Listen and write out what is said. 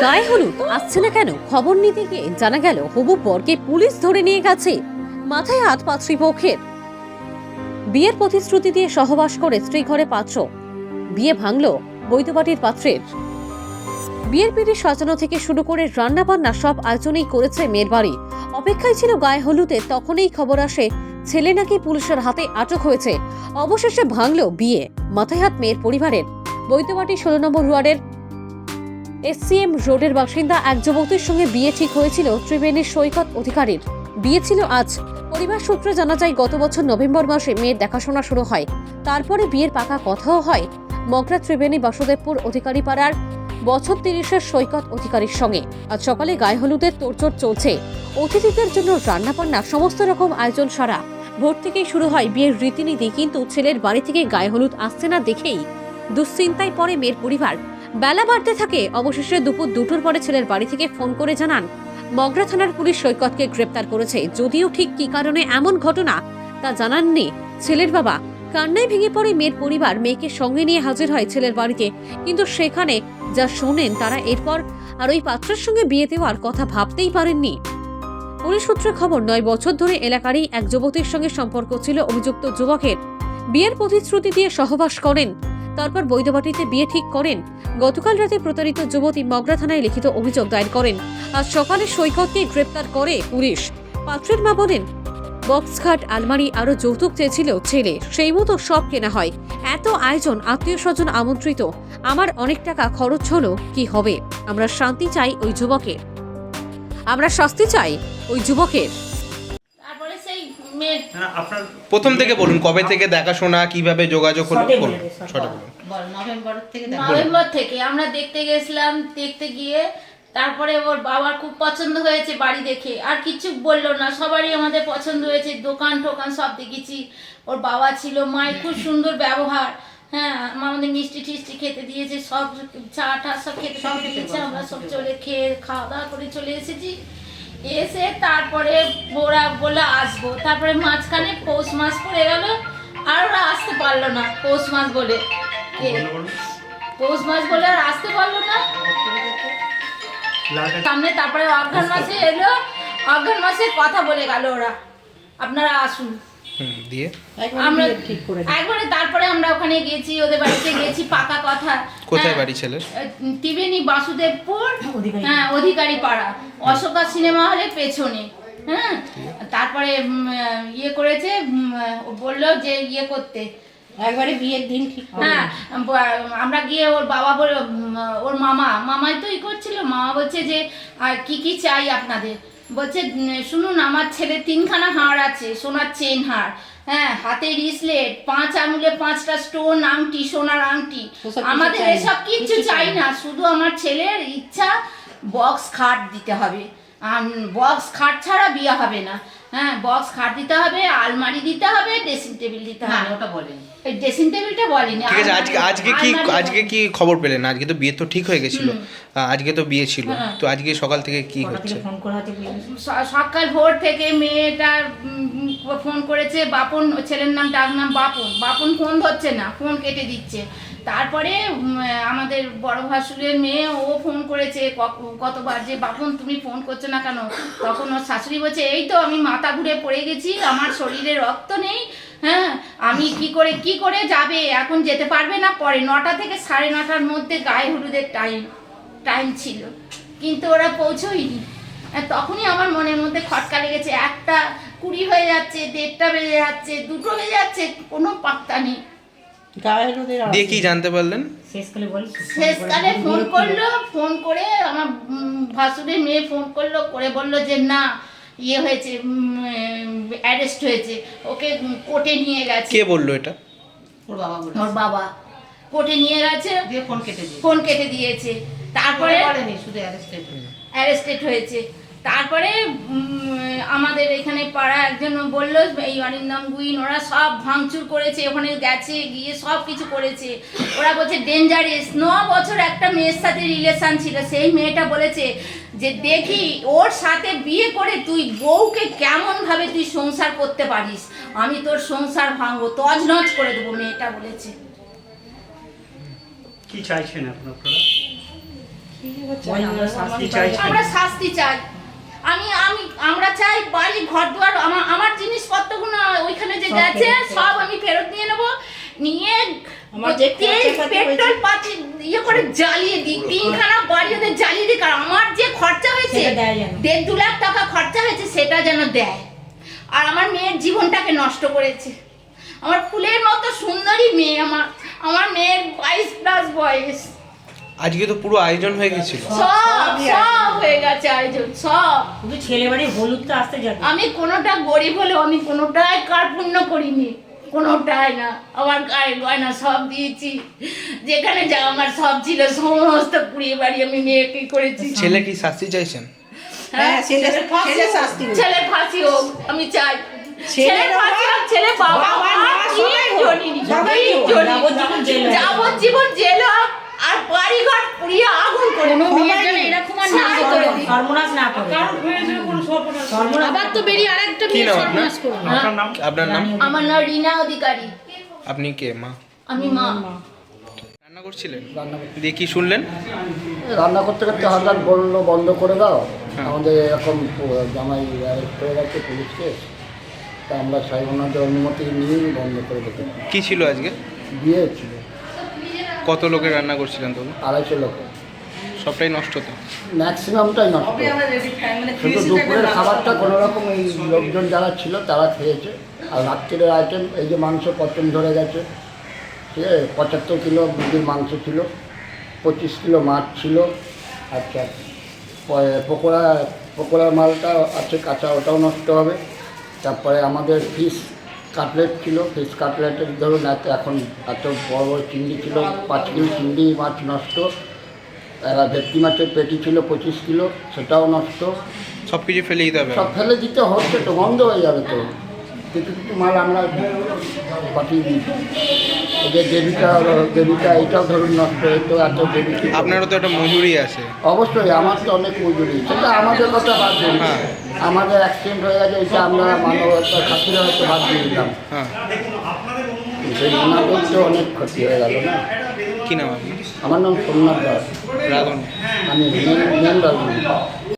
গায়ে হলুদ, আসছে না কেন? খবর নিতে গিয়ে জানা গেল, হবু বরকে পুলিশ ধরে নিয়ে গেছে। মাথায় হাত পাত্রীপক্ষের বিয়ের প্রতিশ্রুতি দিয়ে সহবাস করে স্ত্রী ঘরে পাত্র। বিয়ে ভাঙল বৈধবাটির পাত্রের। বিয়ের পিড়ি সাজানো থেকে শুরু করে রান্না বান্না সব আয়োজনেই করেছে মেয়ের বাড়ি। অপেক্ষায় ছিল গায়ে হলুদে, তখনই খবর আসে, ছেলে নাকি পুলিশের হাতে আটক হয়েছে। অবশেষে ভাঙল বিয়ে, মাথায় হাত মেয়ের পরিবারের। বৈদ্যবাটি ষোলো নম্বর ওয়ার্ডের এসসিএম রোডের বাসিন্দা এক যুবতীর সঙ্গে বিয়ে ঠিক হয়েছিল ত্রিবেণীর সৈকত অধিকারীর। বিয়ে ছিল আজ। পরিবার সূত্রে জানা যায়, গত বছর নভেম্বর মাসে মেয়ের দেখাশোনা শুরু হয়। তারপরে বিয়ের পাকা কথাও হয়। মগরা ত্রিবেণী বাসুদেবপুর অধিকারী পাড়ার বছর তিরিশের সৈকত অধিকারীর সঙ্গে। আজ সকালে গায়ে হলুদের তোড়জোড় চলছে। অতিথিদের জন্য রান্নাবান্না, সমস্ত রকম আয়োজন সারা। ভোর থেকেই শুরু হয় বিয়ের রীতিনীতি, কিন্তু ছেলের বাড়ি থেকে গায়ে হলুদ আসছে না দেখেই দুশ্চিন্তায় পড়ে মেয়ের পরিবার। বেলা বাড়তে থাকে। অবশেষে দুপুর দুটোর পরে ছেলের বাড়ি থেকে ফোন করে জানান, মগরা থানার পুলিশ সৈকতকে গ্রেপ্তার করেছে। যদিও ঠিক কী কারণে এমন ঘটনা, তা জানাননি ছেলের বাবা। কান্নায় ভেঙে পড়ে মেয়ের পরিবার মেয়েকে সঙ্গে নিয়ে হাজির হয় ছেলের বাড়িতে। কিন্তু সেখানে যা শোনেন তারা এরপর আর ওই পাত্রের সঙ্গে বিয়ে দেওয়ার কথা ভাবতেই পারেননি। পুলিশ সূত্রে খবর, নয় বছর ধরে এলাকারই এক যুবতীর সঙ্গে সম্পর্ক ছিল অভিযুক্ত যুবকের। বিয়ের প্রতিশ্রুতি দিয়ে সহবাস করেন তারপর বৈধবাটিতে বিয়ে ঠিক করেন। গতকাল রাতে প্রতারিত যুবতী মগরা থানায় লিখিত অভিযোগ দায়ের করেন। আজ সকালে সৈকতকে গ্রেপ্তার করে পুলিশ। পাত্রের মা বলেন বক্সখাট আলমারি আরও যৌতুক চেয়েছিল ছেলে। সেই মতো সব কেনা হয়। এত আয়োজন আত্মীয় স্বজন আমন্ত্রিত। আমার অনেক টাকা খরচ হলো, কি হবে? আমরা শান্তি চাই ওই যুবকের। আমরা শাস্তি চাই ওই যুবকের। প্রথম থেকে বলুন কবে থেকে দেখাশোনা কীভাবে যোগাযোগ হলো বলুন বলো। বলুন। নভেম্বর থেকে নভেম্বর থেকে আমরা দেখতে গেছিলাম দেখতে গিয়ে তারপরে ওর বাবার খুব পছন্দ হয়েছে বাড়ি দেখে। আর কিছু বলল না সবারই আমাদের পছন্দ হয়েছে দোকান টোকান সব দেখেছি। ওর বাবা ছিল মায়ের খুব সুন্দর ব্যবহার। হ্যাঁ আমাদের মিষ্টি টিষ্টি খেতে দিয়েছে সব চা টা সব খেতে সব দিয়েছে আমরা সব চলে খেয়ে খাওয়া দাওয়া করে চলে এসেছি। এসে তারপরে ওরা বলে আসব। তারপরে মাঝখানে পৌষ মাস পড়ে গেল আর ওরা আসতে পারল না পৌষ মাস বলে। কে? পৌষ মাস বলে আর আসতে পারল না। সামনে তারপরে অঘ্রাণ মাসে এলো অঘ্রান মাসে কথা বলে গেল ওরা। আপনারা আসুন। দিয়ে? আমরা একবারে তারপরে আমরা ওখানে গেছি ওদের বাড়িতে গেছি পাকা কথা। কোথায় হ্যাঁ। বাড়ি ছেলের? ত্রিবেণী বাসুদেবপুর হ্যাঁ অধিকারী। পাড়া। অশোকা সিনেমা হলের পেছনে হ্যাঁ। তারপরে ইয়ে করেছে ও বলল যে ইয়ে করতে। একবারে বিয়ের দিন ঠিক হ্যাঁ আমরা গিয়ে ওর বাবা বলে ওর মামা মামাই তো ই করছিল মামা বলছে যে আর কি কি চাই আপনাদের? বলছে শুনুন আমার ছেলে তিনখানা হাড় আছে সোনার চেন হাড়। হ্যাঁ হাতে রিসলেট পাঁচ আঙুলে পাঁচটা স্টোন আংটি সোনার আংটি। আমাদের। এসব কিচ্ছু চাই না। শুধু আমার ছেলের ইচ্ছা বক্স খাট দিতে হবে। বক্স খাট ছাড়া বিয়ে হবে না। হ্যাঁ বক্স খাট দিতে হবে আলমারি দিতে হবে ড্রেসিং টেবিল দিতে হবে। ওটা বলেন। এই ড্রেসিং টেবিলটা বলিনি ঠিক আছে আজকে আজকে কি আজকে কি খবর পেলেন? আজকে তো বিয়ে তো ঠিক হয়ে গেছিল। আজকে তো বিয়ে ছিল। হ্যাঁ। তো আজকে সকাল থেকে কি হচ্ছে? ফোন করে সকাল ভোর থেকে মেয়েটা ফোন করেছে বাপন ছেলের নাম ডাক নাম বাপন। বাপন ফোন ধরছে না ফোন কেটে দিচ্ছে। তারপরে আমাদের বড় ভাসুরের মেয়ে, ও ফোন করেছে কতবার যে, বাপন, তুমি ফোন করছ না কেন? তখন ওর শাশুড়ি বলছে, এই তো আমি মাথা ঘুরে পড়ে গেছি, আমার শরীরে রক্ত নেই হ্যাঁ আমি কি করে কি করে যাবে? এখন যেতে পারবে না? পরে নটা থেকে সাড়ে নটার মধ্যে গায়ে হলুদের টাইম টাইম ছিল। কিন্তু ওরা পৌঁছোয়নি। তখনই আমার মনের মধ্যে খটকা লেগেছে। একটা কুড়ি হয়ে যাচ্ছে, দেড়টা বেজে যাচ্ছে, দুটো বেজে যাচ্ছে, কোনো পাত্তা নেই। দিয়ে কি জানতে পারলেন? শেষকালে ফোন করল ফোন করে আমার ভাসুরের মেয়ে ফোন করল করে বলল যে না ইয়ে হয়েছে অ্যারেস্ট হয়েছে। ওকে কোর্টে নিয়ে গেছে। কে বলল এটা? ওর বাবা ওর বাবা। কোর্টে নিয়ে গেছে। দিয়ে ফোন কেটে ফোন কেটে দিয়েছে। তারপরে শুধু অ্যারেস্টেড অ্যারেস্টেড হয়েছে। তারপরে আমাদের এখানে পাড়া একজন বলল এই অরিন্দম গুইন ওরা সব ভাঙচুর করেছে ওখানে গেছে গিয়ে সব কিছু করেছে। ওরা বলছে ডেঞ্জারিয়াস ন বছর একটা মেয়ের সাথে রিলেশন ছিল সেই মেয়েটা বলেছে যে দেখি ওর সাথে বিয়ে করে তুই বউকে কেমনভাবে তুই সংসার করতে পারিস? আমি তোর সংসার ভাঙবো তজনজ করে দেবো মেয়েটা বলেছে। কি চাইছেন আপনারা? শাস্তি আমরা শাস্তি চাই। আমি আমি আমরা চাই বাড়ি ঘর দুয়ার আমার আমার জিনিসপত্রগুলো ওইখানে যে গেছে সব আমি ফেরত নিয়ে নেব। নিয়ে পেট্রোল পাতি ইয়ে করে জ্বালিয়ে দিই তিনখানা বাড়ি ওদের জ্বালিয়ে দিই কারণ আমার যে খরচা হয়েছে। দেড় দু লাখ টাকা খরচা হয়েছে সেটা যেন দেয়। আর আমার মেয়ের জীবনটাকে নষ্ট করেছে। আমার ফুলের মতো সুন্দরী মেয়ে আমার আমার মেয়ের বাইশ প্লাস বয়স। আজকে তো পুরো আয়োজন হয়ে গেছিল। সব সব হয়ে গেছে আয়োজন সব। শুধু ছেলে বাড়ি হলুদটা আসতে যাবে। আমি কোনোটা গরিব হলেও আমি কোনোটাই কার্পণ্য করিনি কোনোটাই না। আমার গায়ে গয়না সব দিয়েছি যেখানে যা আমার সব ছিল সমস্ত পুড়িয়ে বাড়ি আমি মেয়েকে করেছি। ছেলে কি শাস্তি চাইছেন? হ্যাঁ ছেলে ফাঁসি ছেলে হোক, শাস্তি ছেলে ফাঁসি হোক আমি চাই। ছেলের ছেলে ফাঁসি হোক ছেলে বাবা মা কি। যাবজ্জীবন জেল আর বাড়িঘর পুড়িয়ে আগুন করে কোনো সবাই মেয়ের যেন এরকম আর না হতে করে। সর্বনাশ না করে। সর্বনাশ আবার তো বেরিয়ে আরেকটা মেয়ে নাম আপনার? সর্বনাশ করবে। আপনার নাম? আমার নাম রিনা অধিকারী। আপনি কে? মা? আমি মা। রান্না করছিলেন? দিয়ে কি শুনলেন? রান্না করতে করতে হঠাৎ বলল বন্ধ করে দাও। হ্যাঁ। আমাদের এরকম জামাই হয়ে গেছে পুলিশকে তা আমরা সাহেবনাদের অনুমতি নিয়েই বন্ধ করে দিতে। কি ছিল আজকে? বিয়ে ছিল। কত লোকের রান্না করছিলেন তবু? আড়াইশো লোক। সবটাই নষ্ট তো? ম্যাক্সিমামটাই নষ্ট। শুধু দুপুরের খাবারটা কোনো রকম এই লোকজন যারা ছিল তারা খেয়েছে। আর রাত্রের আইটেম এই যে মাংস পচন ধরে গেছে। ঠিক আছে? পঁচাত্তর কিলো মুরগির মাংস ছিল। পঁচিশ কিলো মাছ ছিল। আচ্ছা পকোড়া পকোড়ার মালটা আছে কাঁচা ওটাও নষ্ট হবে। তারপরে আমাদের ফিশ কাটলেট ছিল ফিশ কাটলেটের ধরুন এত এখন এত বড় বড় চিংড়ি ছিল পাঁচ কিলো চিংড়ি মাছ নষ্ট। এবার ভেটকি মাছের পেটি ছিল পঁচিশ কিলো সেটাও নষ্ট। সব কিছু ফেলে দিতে হবে। সব ফেলে দিতে হচ্ছে তো বন্ধ হয়ে যাবে তো। কিছু মাল আমরা পাঠিয়ে দিই যে দেবিকা দেবিকা এটাও ধরুন নষ্ট হতো এত দেবী আপনারও তো একটা মজুরি আছে। অবশ্যই আমার তো অনেক মজুরি। সেটা আমাদের কথা বাদ দিন। হ্যাঁ। আমাদের অ্যাক্সিডেন্ট হয়ে গেছে এটা আমরা মানবতার খাতিরে হয়তো বাদ দিয়ে দিলাম হ্যাঁ। সেই ওনাদের তো অনেক ক্ষতি হয়ে গেল না? কি নাম আমার নাম সোমনাথ দাস। আমি মেন মেন